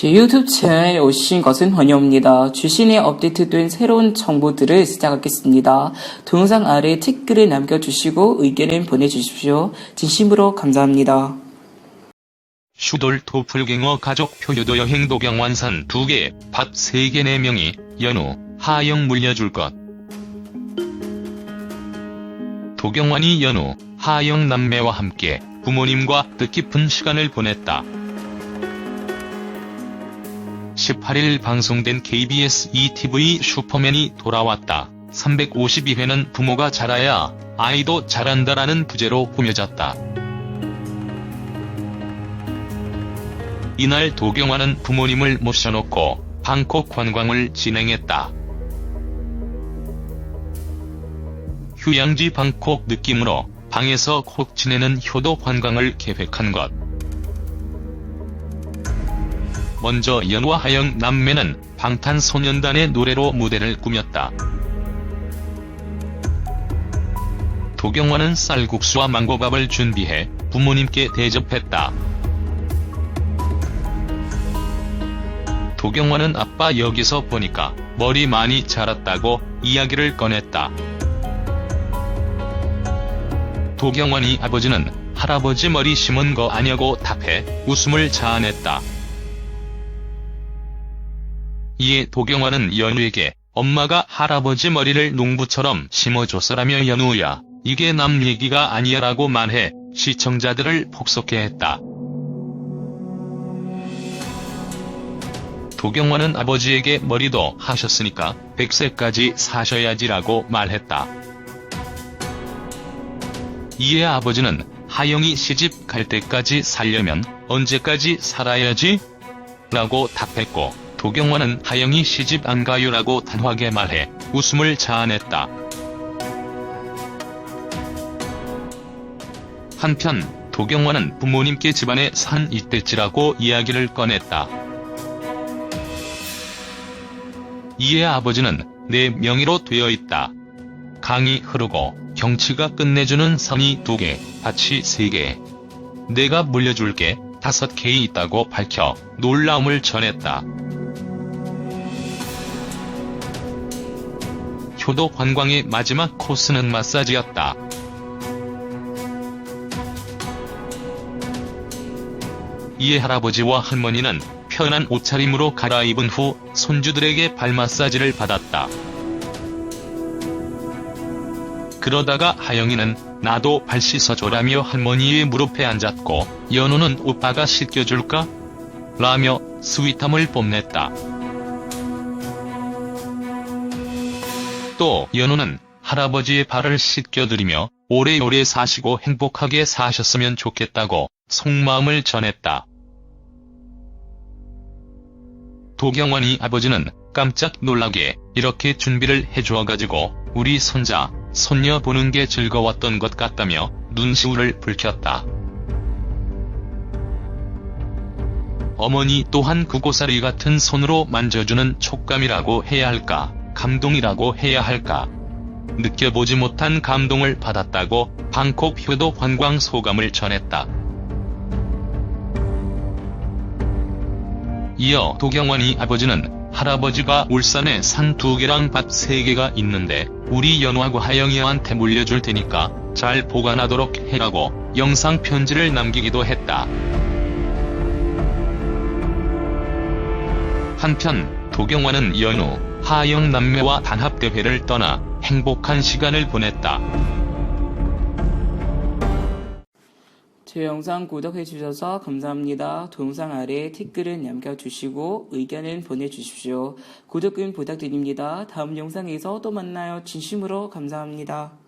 제 유튜브 채널에 오신 것은 환영합니다. 주신에 업데이트된 새로운 정보들을 시작하겠습니다. 동영상 아래 댓글을 남겨주시고 의견을 보내주십시오. 진심으로 감사합니다. 슈돌 도플갱어 가족 표유도 여행 도경 완산 2개, 밥 3개 4명이 연우, 하영 물려줄 것. 도경환이 연우, 하영 남매와 함께 부모님과 뜻깊은 시간을 보냈다. 18일 방송된 KBS ETV 슈퍼맨이 돌아왔다. 352회는 부모가 자라야 아이도 자란다라는 부제로 꾸며졌다. 이날 도경환은 부모님을 모셔놓고 방콕 관광을 진행했다. 휴양지 방콕 느낌으로 방에서 콕 지내는 효도 관광을 계획한 것. 먼저 연화 하영 남매는 방탄소년단의 노래로 무대를 꾸몄다. 도경환은 쌀국수와 망고밥을 준비해 부모님께 대접했다. 도경환은 아빠 여기서 보니까 머리 많이 자랐다고 이야기를 꺼냈다. 도경환이 아버지는 할아버지 머리 심은 거 아냐고 답해 웃음을 자아냈다. 이에 도경환은 연우에게 엄마가 할아버지 머리를 농부처럼 심어줬어라며 연우야, 이게 남 얘기가 아니야 라고 말해 시청자들을 폭소케 했다. 도경환은 아버지에게 머리도 하셨으니까 100세까지 사셔야지라고 말했다. 이에 아버지는 하영이 시집 갈 때까지 살려면 언제까지 살아야지? 라고 답했고 도경환은 하영이 시집 안 가요라고 단호하게 말해 웃음을 자아냈다. 한편 도경환은 부모님께 집안에 산 이때지라고 이야기를 꺼냈다. 이에 아버지는 내 명의로 되어 있다. 강이 흐르고 경치가 끝내주는 산이 두 개, 밭이 세 개. 내가 물려줄게 다섯 개 있다고 밝혀 놀라움을 전했다. 효도 관광의 마지막 코스는 마사지였다. 이에 할아버지와 할머니는 편한 옷차림으로 갈아입은 후 손주들에게 발 마사지를 받았다. 그러다가 하영이는 나도 발 씻어줘라며 할머니의 무릎에 앉았고 연우는 오빠가 씻겨줄까? 라며 스윗함을 뽐냈다. 또 연우는 할아버지의 발을 씻겨드리며 오래오래 사시고 행복하게 사셨으면 좋겠다고 속마음을 전했다. 도경환이 아버지는 깜짝 놀라게 이렇게 준비를 해주어가지고 우리 손자, 손녀 보는 게 즐거웠던 것 같다며 눈시울을 붉혔다. 어머니 또한 그고사리 같은 손으로 만져주는 촉감이라고 해야 할까, 감동이라고 해야 할까. 느껴보지 못한 감동을 받았다고 방콕 효도 관광 소감을 전했다. 이어 도경환이 아버지는 할아버지가 울산에 산 두 개랑 밭 세 개가 있는데 우리 연우하고 하영이한테 물려줄 테니까 잘 보관하도록 해라고 영상 편지를 남기기도 했다. 한편 도경환은 연우, 하영 남매와 단합대회를 떠나 행복한 시간을 보냈다. 제 영상 구독해주셔서 감사합니다. 동영상 아래 댓글을 남겨주시고 의견을 보내주십시오. 구독은 부탁드립니다. 다음 영상에서 또 만나요. 진심으로 감사합니다.